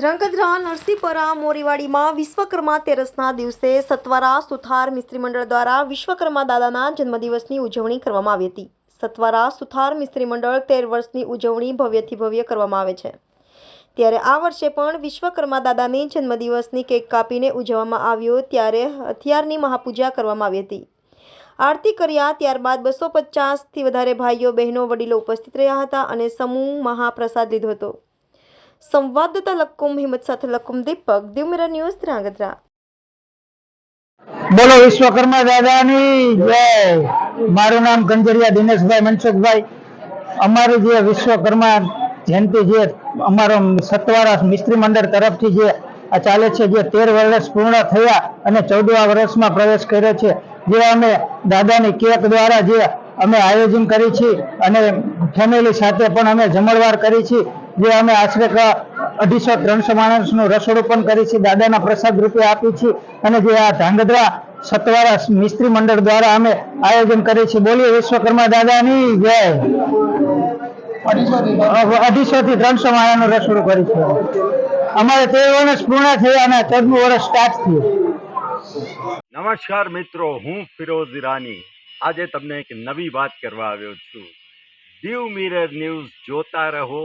ધ્રાંગધ્રા નરસિંહપરા મોરીવાડીમાં વિશ્વકર્મા તેરસના દિવસે સત્વરા સુથાર મિસ્ત્રી મંડળ દ્વારા વિશ્વકર્મા દાદાના જન્મદિવસની ઉજવણી કરવામાં આવી હતી. સત્વારા સુથાર મિસ્ત્રી મંડળ તેર વર્ષની ઉજવણી ભવ્યથી ભવ્ય કરવામાં આવે છે. ત્યારે આ વર્ષે પણ વિશ્વકર્મા દાદાની જન્મદિવસની કેક કાપીને ઉજવવામાં આવ્યો ત્યારે હથિયારની મહાપૂજા કરવામાં આવી હતી. આરતી કર્યા ત્યારબાદ બસો પચાસથી વધારે ભાઈઓ બહેનો વડીલો ઉપસ્થિત રહ્યા હતા અને સમૂહ મહાપ્રસાદ લીધો હતો. સંવાદદાતા લક્કુમ હિંમત સાથે લક્કુમ દીપક, દિવમિરા ન્યૂઝ ધ્રાંગધ્રા બોલો વિશ્વકર્મા દાદાની, જય. મારું નામ કંજરિયા દિનેશભાઈ મનસુખભાઈ. અમારું જે વિશ્વકર્મા જયંતિ જે અમારો સતવારા મિસ્ત્રી મંડળ તરફથી જે આ ચાલે છે, જે તેર વર્ષ પૂર્ણ થયા અને ચૌદમા વર્ષમાં પ્રવેશ કર્યો છે, જે અમે દાદાની કેક દ્વારા જે અમે આયોજન કરી છે અને ફેમિલી સાથે પણ અમે જમણવાર કરી છે જે અમે આશરે અઢીસો ત્રણસો માણસનું રસોડું પણ કરી છે, દાદાના પ્રસાદ રૂપે આપી છે અને જે આ ધાંગધ્રા સતવારા મિસ્ત્રી મંડળ દ્વારા અમે આયોજન કરી છે. બોલીએ વિશ્વકર્મા દાદાની જય. અઢીસો થી ત્રણસો માણાનું રસોડું કરી છે. અમારે તેર વર્ષ પૂર્ણ થયા અને ચૌદમું વર્ષ સ્ટાર્ટ થયું. નમસ્કાર મિત્રો, હું ફિરોઝ ઈરાની. આજે તમને એક નવી વાત કરવા આવ્યો છું. દીવ મિરર ન્યૂઝ જોતા રહો